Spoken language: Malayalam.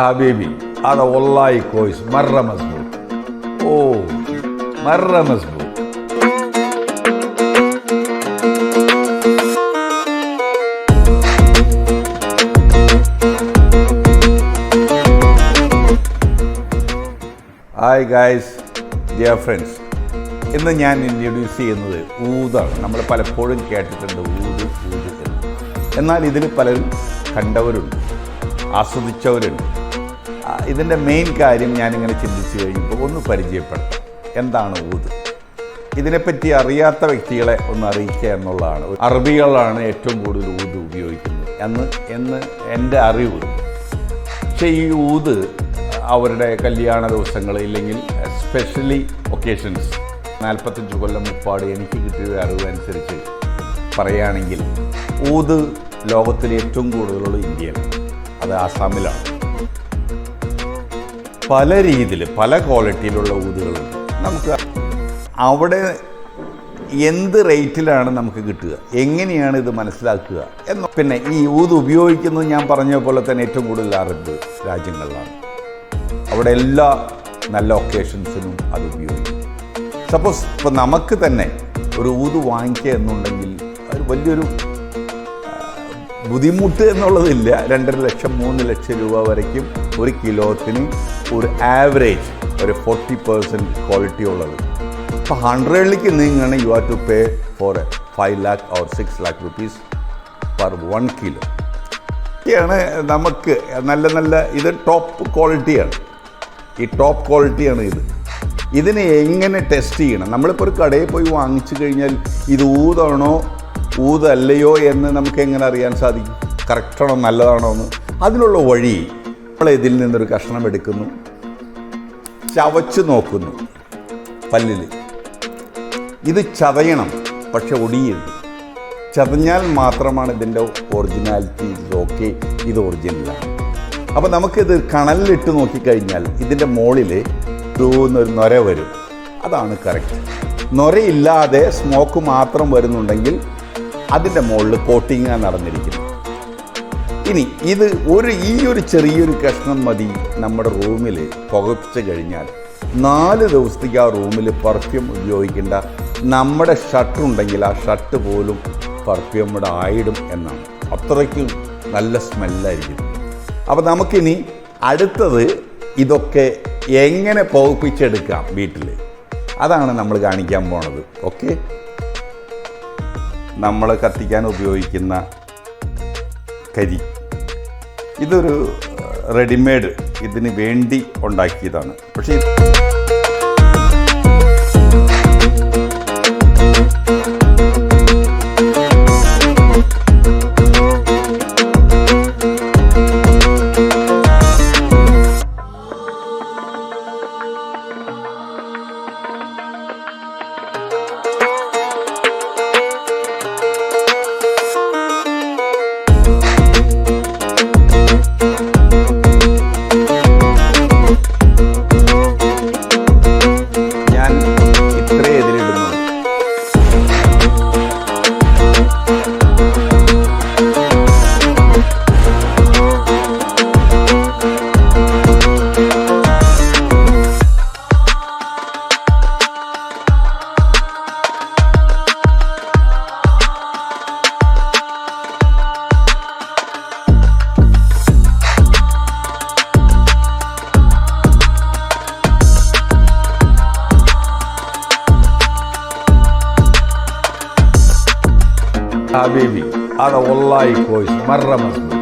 حبيبي أنا والله كويس مرة مزبوط أوه مرة مزبوط Hi guys, ഡിയർ ഫ്രണ്ട്സ് ഇന്ന് ഞാൻ ഇൻട്രൊഡ്യൂസ് ചെയ്യുന്നത് ഊതാണ്. നമ്മൾ പലപ്പോഴും കേട്ടിട്ടുണ്ട് ഊത് ഊത് എന്ന്. എന്നാൽ ഇതിൽ പലരും കണ്ടവരുണ്ട് ആസ്വദിച്ചവരുണ്ട്. ഇതിന്റെ മെയിൻ കാര്യം ഞാനിങ്ങനെ ചിന്തിച്ചു കഴിഞ്ഞപ്പോൾ ഒന്ന് പരിചയപ്പെടുത്താം. എന്താണ് ഊത്? ഇതിനെപ്പറ്റി അറിയാത്ത വ്യക്തികളെ ഒന്ന് അറിയിക്കുക എന്നുള്ളതാണ്. അറബികളാണ് ഏറ്റവും കൂടുതൽ ഊത് ഉപയോഗിക്കുന്നത്. എന്ന് എന്ന് എന്റെ അറിവ്. പക്ഷേ ഈ ഊത് അവരുടെ കല്യാണ ദിവസങ്ങൾ ഇല്ലെങ്കിൽ സ്പെഷ്യലി ഒക്കേഷൻസ് നാൽപ്പത്തഞ്ച് കൊല്ലം മുപ്പാട് എനിക്ക് കിട്ടിയ അറിവ് അനുസരിച്ച് പറയുകയാണെങ്കിൽ ഊത് ലോകത്തിലെ ഏറ്റവും കൂടുതലുള്ള ഇന്ത്യയിലാണ് അത് ആസാമിലാണ്. പല രീതിയിൽ പല ക്വാളിറ്റിയിലുള്ള ഊതുകളുണ്ട് നമുക്ക് അവിടെ എന്ത് റേറ്റിലാണ് നമുക്ക് കിട്ടുക? എങ്ങനെയാണ് ഇത് മനസ്സിലാക്കുക? എന്ന് പിന്നെ ഈ ഊത് ഉപയോഗിക്കുന്നത് ഞാൻ പറഞ്ഞ പോലെ തന്നെ ഏറ്റവും കൂടുതൽ അറബ് രാജ്യങ്ങളിലാണ്. അവിടെ എല്ലാ നല്ല ഒക്കേഷൻസിനും അത് ഉപയോഗിക്കും. സപ്പോസ് ഇപ്പം നമുക്ക് തന്നെ ഒരു ഊത് വാങ്ങിക്കുക എന്നുണ്ടെങ്കിൽ അത് വലിയൊരു ബുദ്ധിമുട്ട് എന്നുള്ളതില്ല. രണ്ടര ലക്ഷം മൂന്ന് ലക്ഷം രൂപ വരയ്ക്കും ഒരു കിലോത്തിന് ഒരു ആവറേജ് ഒരു ഫോർട്ടി പേഴ്സന്റ് ക്വാളിറ്റി ഉള്ളത്. ഇപ്പോൾ ഹൺഡ്രഡിലേക്ക് നീങ്ങുകയാണെങ്കിൽ you are to pay four five lakh or six lakh rupees per one kilo ഒക്കെയാണ് നമുക്ക് നല്ല നല്ല ഇത് ടോപ്പ് ക്വാളിറ്റിയാണ് ഈ ടോപ്പ് ക്വാളിറ്റിയാണ് ഇത്. ഇതിനെ എങ്ങനെ ടെസ്റ്റ് ചെയ്യണം? നമ്മളിപ്പോൾ ഒരു കടയിൽ പോയി വാങ്ങിച്ചു കഴിഞ്ഞാൽ ഇത് ഊതാണോ ഊതല്ലയോ എന്ന് നമുക്ക് എങ്ങനെ അറിയാൻ സാധിക്കും? കറക്റ്റാണോ നല്ലതാണോ എന്ന്. അതിനുള്ള വഴി നമ്മൾ ഇതിൽ നിന്നൊരു കഷ്ണം എടുക്കുന്നു. ചവച്ചു നോക്കുന്നു പല്ലിൽ ഇത് ചതയണം പക്ഷെ ഒടിയരുത്. ചതഞ്ഞാൽ മാത്രമാണ് ഇതിന്റെ ഒറിജിനാലിറ്റി ഓക്കെ ഇത് ഒറിജിനലാണ് അപ്പോൾ നമുക്കിത് കണലിലിട്ട് നോക്കിക്കഴിഞ്ഞാൽ ഇതിന്റെ മുകളിൽ ഒരു നൊര വരും. അതാണ് കറക്റ്റ് നൊരയില്ലാതെ സ്മോക്ക് മാത്രം വരുന്നുണ്ടെങ്കിൽ അതിന്റെ മുകളിൽ കോട്ടിങ്ങാണ് നടന്നിരിക്കുന്നത്. ഇനി ഇത് ഒരു ഈ ഒരു ചെറിയൊരു കഷ്ണം മതി നമ്മുടെ റൂമിൽ പുകപ്പിച്ച് കഴിഞ്ഞാൽ. നാല് ദിവസത്തേക്ക് ആ റൂമിൽ പെർഫ്യൂം ഉപയോഗിക്കേണ്ട നമ്മുടെ ഷർട്ട് ഉണ്ടെങ്കിൽ ആ ഷർട്ട് പോലും പെർഫ്യൂമിടെ ആയിടും എന്നാണ്. അത്രയ്ക്കും നല്ല സ്മെല്ലായിരിക്കും അപ്പോൾ നമുക്കിനി അടുത്തത് ഇതൊക്കെ എങ്ങനെ പോകിപ്പിച്ചെടുക്കാം വീട്ടിൽ അതാണ് നമ്മൾ കാണിക്കാൻ പോണത്. ഓക്കെ? നമ്മൾ കത്തിക്കാൻ ഉപയോഗിക്കുന്ന കരി. ഇതൊരു റെഡിമെയ്ഡ് ഇതിന് വേണ്ടി ഉണ്ടാക്കിയതാണ്. പക്ഷേ حبيبي. هذا والله كويس مرة مظبوط.